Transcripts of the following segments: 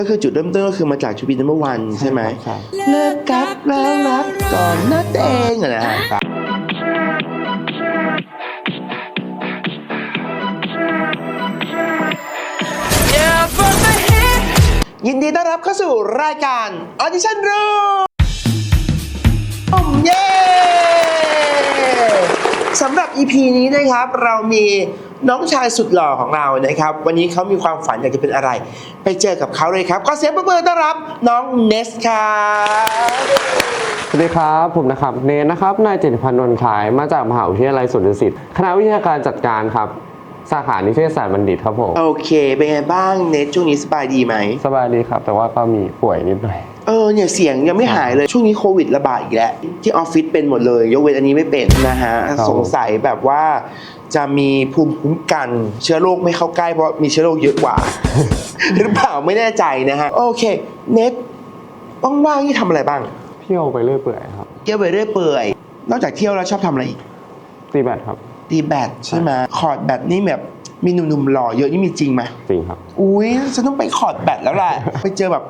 ก็คือจุดเริ่มต้นก็คือมาจากชูบีนัมเบอร์วันใช่ไหมใช่เลิกกับแล้วรักก่อนนั่นเองอะนะฮะยินดีต้อนรับเข้าสู่รายการ Audition Room เย้ สำหรับ EP นี้นะครับ เรามีน้องชายสุดหล่อของเรานะครับ วันนี้เขามีความฝันอยากจะเป็นอะไร ไปเจอกับเขาเลยครับก็เสียงปรบมือต้อนรับน้องเนสครับสวัสดีครับผมนะครับเนนนะครับนายเจติพันธ์นวลขายมาจากมหาวิทยาลัยสวนดุสิตคณะวิทยาการจัดการครับ สาขานิเทศศาสตร์บัณฑิตครับผมโอเค เป็นไงบ้างเนสช่วงนี้สบายดีไหมสบายดีครับ แต่ว่าก็มีป่วยนิดหน่อย เออเนี่ยเสียงยังไม่หายเลยช่วงนี้โควิดระบาดอีกแล้วที่ออฟฟิศเป็นหมดเลยยกเว้นอันนี้ไม่เป็นนะฮะครับสงสัยแบบว่าจะมีภูมิคุ้มกันเชื้อโรคไม่เข้าใกล้เพราะมีเชื้อโรคเยอะกว่า หรือเปล่าไม่แน่ใจนะฮะโอเคเน็ตว่างๆนี่ทำอะไรบ้างเที่ยวไปเรื่อยเปื่อยครับเที่ยวไปเรื่อยเปื่อย นอกจากเที่ยวแล้วชอบทำอะไรอีกตีแบดครับตีแบดใช่ไหมคอร์ดแบดนี่แบบมีหนุ่มๆหล่อเยอะนี่มีจริงไหมจริงครับ อุ้ยฉันต้องไปคอร์ดแบดแล้วแหละไปเจอแบบ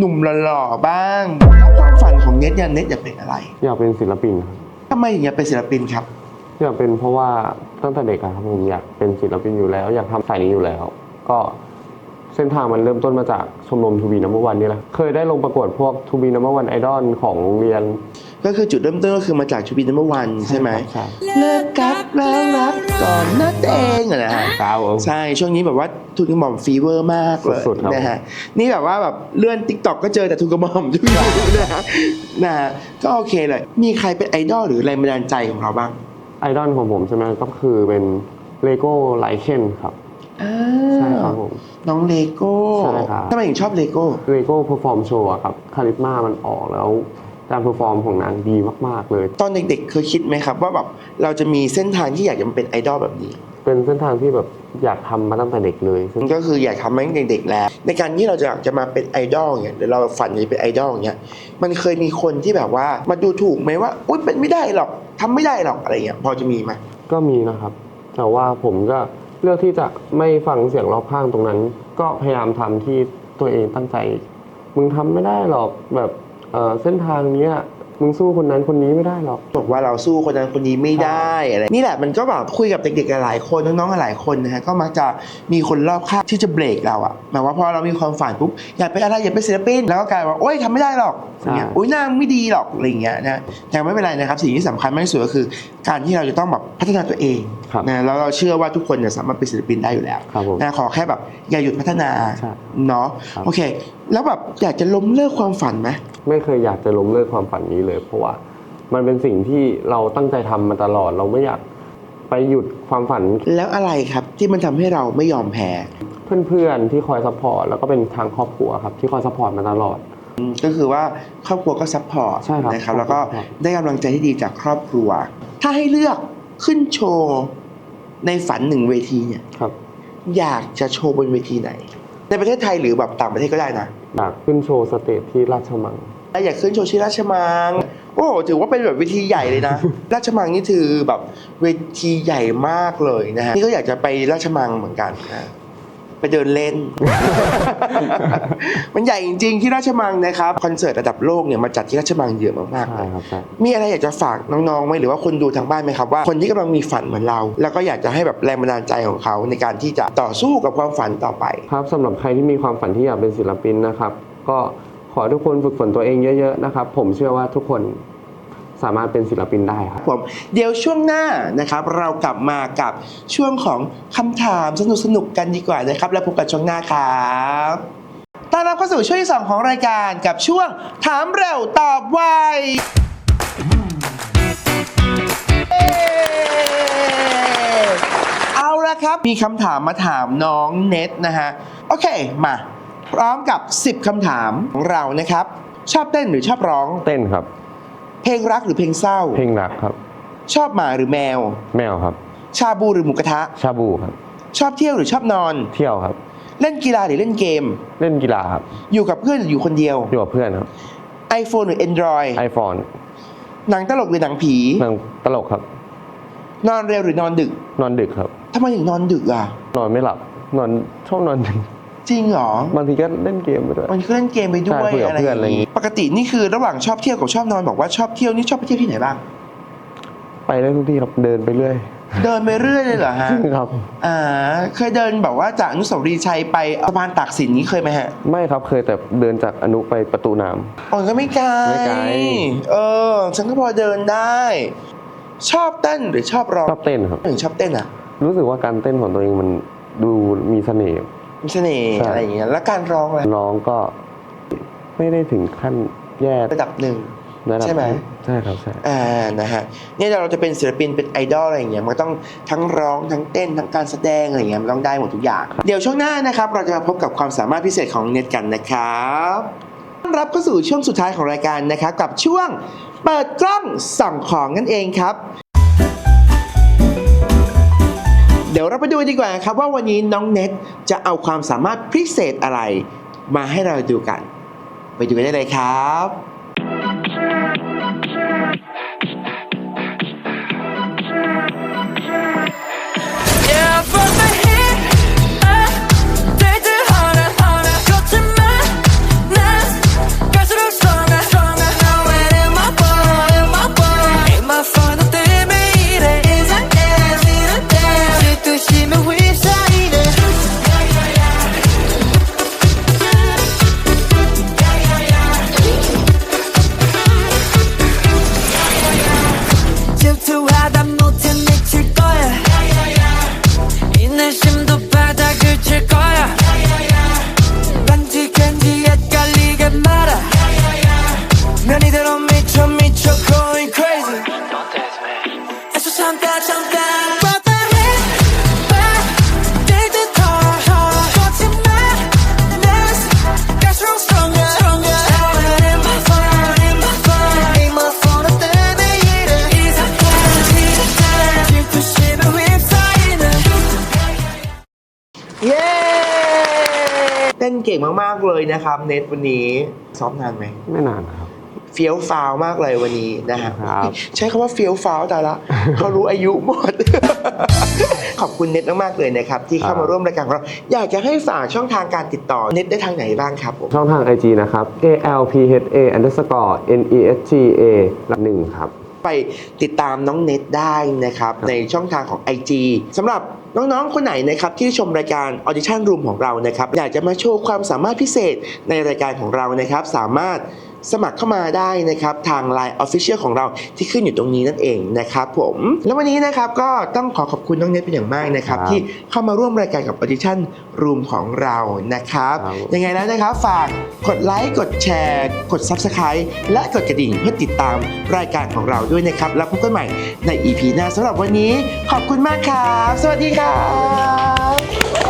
หนุ่มหล่อๆบ้างแล้วความฝันของเน็ตเนี่ยเน็ตอยากเป็นอะไรอยากเป็นศิลปินครับทำไมถึงอยากเป็นศิลปินครับ อยากเป็นเพราะว่าตั้งแต่เด็กอะครับผมอยากเป็นศิลปินอยู่แล้ว อยากทำสายนี้อยู่แล้ว ก็เส้นทางมันเริ่มต้นมาจากชมรมทูบีนัมเบอร์วันนี่แหละเคยได้ลงประกวดพวกทูบีนัมเบอร์วันไอดอลของโรงเรียน ก็คือจุดเริ่มต้นก็คือมาจากชูบีนัมเบอร์วันใช่ไหมใช่เลิกกับแล้วรักก่อนนั่นเองอะนะฮะครับผม ใช่ช่วงนี้แบบว่าทุนกระหม่อมฟีเวอร์มากเลยสุดๆครับนะฮะนี่แบบว่าแบบเลื่อนทิกตอกก็เจอแต่ทุนกระหม่อมทุกอย่างนะฮะนะฮะก็โอเคเลย มีใครเป็นไอดอลหรือแรงบันดาลใจของเราบ้าง ไอดอลของผมใช่ไหมก็คือเป็นเลโก้ไลเคนครับอ่าใช่ครับผม น้องเลโก้ใช่ครับ ทำไมถึงชอบเลโก้ เลโก้เพอร์ฟอร์มโชว์ครับ คาริสมามันออกแล้ว การเพอร์ฟอร์มของนางดีมาก ๆ เลย ตอนเด็กๆ เคยคิดไหมครับ ว่าแบบเราจะมีเส้นทางที่อยากจะมาเป็นไอดอลแบบนี้ เป็นเส้นทางที่แบบอยากทำมาตั้งแต่เด็กเลย ซึ่งก็คืออยากทำมาตั้งแต่เด็กแล้ว ในการที่เราจะอยากจะมาเป็นไอดอลเนี่ยหรือเราฝันอยากจะเป็นไอดอลเนี่ยมันเคยมีคนที่แบบว่ามาดูถูกไหมว่าอุ้ยเป็นไม่ได้หรอกทำไม่ได้หรอกอะไรเงี้ยพอจะมีไหมก็มีนะครับ แต่ว่าผมก็เลือกที่จะไม่ฟังเสียงรอบข้างตรงนั้น ก็พยายามทำที่ตัวเองตั้งใจ มึงทำไม่ได้หรอกแบบ เอ่อเส้นทางเนี้ยมึงสู้คนนั้นคนนี้ไม่ได้หรอก บอกว่าเราสู้คนนั้นคนนี้ไม่ได้อะไรนี่แหละมันก็แบบคุยกับเด็กๆหลายๆคนน้องๆหลายๆคนนะฮะก็มักจะมีคนรอบข้างที่จะเบรกเราอะหมายว่าพอเรามีความฝันปุ๊บอยากเป็นอะไรอยากเป็นศิลปินแล้วก็กลายว่าโอ๊ยทำไม่ได้หรอกอย่างเงี้ยใช่อุ้ยหน้าไม่ดีหรอกอะไรอย่างเงี้ยนะแต่ไม่เป็นไรนะครับสิ่งที่สำคัญมากที่สุดก็คือ การที่เราจะต้องแบบพัฒนาตัวเองครับนะแล้วเราเชื่อว่าทุกคนเนี่ยสามารถเป็นศิลปินได้อยู่แล้ว ครับผม นะขอแค่แบบอย่าหยุดพัฒนาใช่เนาะครับโอเค แล้วแบบอยากจะล้มเลิกความฝันไหมไม่เคยอยากจะล้มเลิกความฝันนี้เลย เพราะว่ามันเป็นสิ่งที่เราตั้งใจทำมาตลอด เราไม่อยากไปหยุดความฝัน แล้วอะไรครับที่มันทำให้เราไม่ยอมแพ้เพื่อนๆที่คอยซัพพอร์ตแล้วก็เป็นทางครอบครัวครับ ที่คอยซัพพอร์ตมาตลอดอืมก็คือว่าครอบครัวก็ซัพพอร์ตใช่ครับนะครับ แล้วก็ครับได้กำลังใจที่ดีจากครอบครัว ถ้าให้เลือกขึ้นโชว์ในฝันหนึ่งเวทีเนี่ยครับ อยากจะโชว์บนเวทีไหน ในประเทศไทยหรือแบบต่างประเทศก็ได้นะ อยากขึ้นโชว์สเตจที่ราชมังถ้าอยากขึ้นโชว์ที่ราชมัง โอ้โหถือว่าเป็นแบบเวทีใหญ่เลยนะ ราชมังนี่ถือแบบเวทีใหญ่มากเลยนะฮะนี่ก็อยากจะไปราชมังเหมือนกันนะ ไปเดินเล่น มันใหญ่จริงๆที่ราชมังนะครับคอนเสิร์ตระดับโลกเนี่ยมาจัดที่ราชมังเยอะมากๆเลใช่ยครับใช่มีอะไรอยากจะฝากน้องๆไหมหรือว่าคนดูทางบ้านไหมครับว่าคนที่กำลังมีฝันเหมือนเรา แล้วก็อยากจะให้แบบแรงบันดาลใจของเขาในการที่จะต่อสู้กับความฝันต่อไป ครับสำหรับใครที่มีความฝันที่อยากเป็นศิลปินนะครับ ก็ขอให้ทุกคนฝึกฝนตัวเองเยอะ ๆ นะครับ ผมเชื่อว่าทุกคน สามารถเป็นศิลปินได้ครับ ผมเดี๋ยวช่วงหน้านะครับเรากลับมากับช่วงของคำถามสนุกๆกันดีกว่านะครับ แล้วพบกันช่วงหน้าครับต้อนรับเข้าสู่ช่วงที่สองของรายการกับช่วงถามเร็วตอบไวเย้เอาละครับมีคำถามมาถามน้องเน็ตนะฮะ โอเคมา พร้อมกับ 10คำถามของเรานะครับ ชอบเต้นหรือชอบร้อง เต้นครับ เพลงรักหรือเพลงเศร้า เพลงรักครับ ชอบหมาหรือแมว แมวครับ ชาบูหรือหมูกระทะ ชาบูครับ ชอบเที่ยวหรือชอบนอน เที่ยวครับ เล่นกีฬาหรือเล่นเกม เล่นกีฬาครับ อยู่กับเพื่อนหรืออยู่คนเดียว อยู่กับเพื่อนครับ iPhone หรือ Android ไอโฟนหนังตลกหรือหนังผี หนังตลกครับ นอนเร็วหรือ นอนดึกนอนดึกครับ ทำไมถึงนอนดึกอะ นอนไม่หลับ นอนชอบนอนดึก จจริงเหรอ บางทีก็เล่นเกมไปด้วย มันก็เล่นเกมไปด้วยใช่คุยกับอะไรเพื่ออนอะไรย่างอย่างงี้นี้ ปกตินี่คือระหว่างชอบเที่ยวกับชอบนอนบอกว่าชอบเที่ยวนี่ชอบไปเที่ยวที่ไหนบ้าง ไปได้ทุกที่ครับเดินไปเรื่อยเดินไปเรื่อยเลยเหรอฮะ ครับ อ่า เคยเดินแบบว่าจากอนุสาวรีย์ชัยไปสะพานตากสินนี้เคยไหมฮะไม่ครับเคยแต่เดินจากอนุไปประตูน้ำอ๋อก็ไม่ไกลไม่ไกลเออ ฉันก็พอเดินได้ ชอบเต้นหรือชอบร้องชอบเต้นครับถึงชอบเต้นอะ รู้สึกว่าการเต้นของตัวเองมันดูมีเสน่ห์ มีเสน่ห์ใช่ อะไรอย่างเงี้ยแล้วการร้องอะไรร้องก็ไม่ได้ถึงขั้นแย่ระดับหนึ่ง ระดับใช่ไหม ใช่ครับใช่ อ่านะฮะเนี่ยเราจะเป็นศิลปินเป็นไอดอลอะไรอย่างเงี้ยมันต้องทั้งร้องทั้งเต้นทั้งการแสดงอะไรอย่างเงี้ยมันต้องได้หมดทุกอย่าง เดี๋ยวช่วงหน้านะครับ เราจะมาพบกับความสามารถพิเศษของเน็ตกันนะครับต้อนรับเข้าสู่ช่วงสุดท้ายของรายการนะครับกับช่วงเปิดกล้องส่องของนั่นเองครับ เดี๋ยวเราไปดูดีกว่าครับว่าวันนี้น้องเน็ตจะเอาความสามารถพิเศษอะไร มาให้เราดูกัน ไปดูกันได้เลยครับ เต้นเก่งมากๆเลยนะครับ เน็ตวันนี้ซ้อมนานไหมไม่นานนะครับเฟี้ยวฟาวมากเลยวันนี้นะฮะครับใช้คำว่าเฟี้ยวฟาวแต่ละเขารู้อายุหมด ขอบคุณเน็ตมากๆเลยนะครับ ที่เข้ามาร่วมรายการของเรา อยากจะให้ฝากช่องทางการติดต่อเน็ตได้ทางไหนบ้างครับผมช่องทาง IG นะครับ A L P H A underscore N E S G A หลักหนึ่งครับ ไปติดตามน้องเน็ตได้นะครับ ในช่องทางของ IG สำหรับ น้องๆ คนไหนนะครับที่ชมรายการ Audition Room ของเรานะครับอยากจะมาโชว์ความสามารถพิเศษในรายการของเรานะครับ สามารถ สมัครเข้ามาได้นะครับทาง Line Official ของเราที่ขึ้นอยู่ตรงนี้นั่นเองนะครับผมแล้ววันนี้นะครับก็ต้องขอขอบคุณน้องเน็ตเป็นอย่างมากนะครับ ครับที่เข้ามาร่วมรายการกับ Audition Room ของเรานะครับ ครับ ยังไงแล้วนะครับฝากกดไลค์กดแชร์ กด Subscribe และกดกระดิ่งเพื่อติดตามรายการของเราด้วยนะครับ แล้วพบกันใหม่ใน EP หน้าสำหรับวันนี้ ขอบคุณมากครับ สวัสดีครับ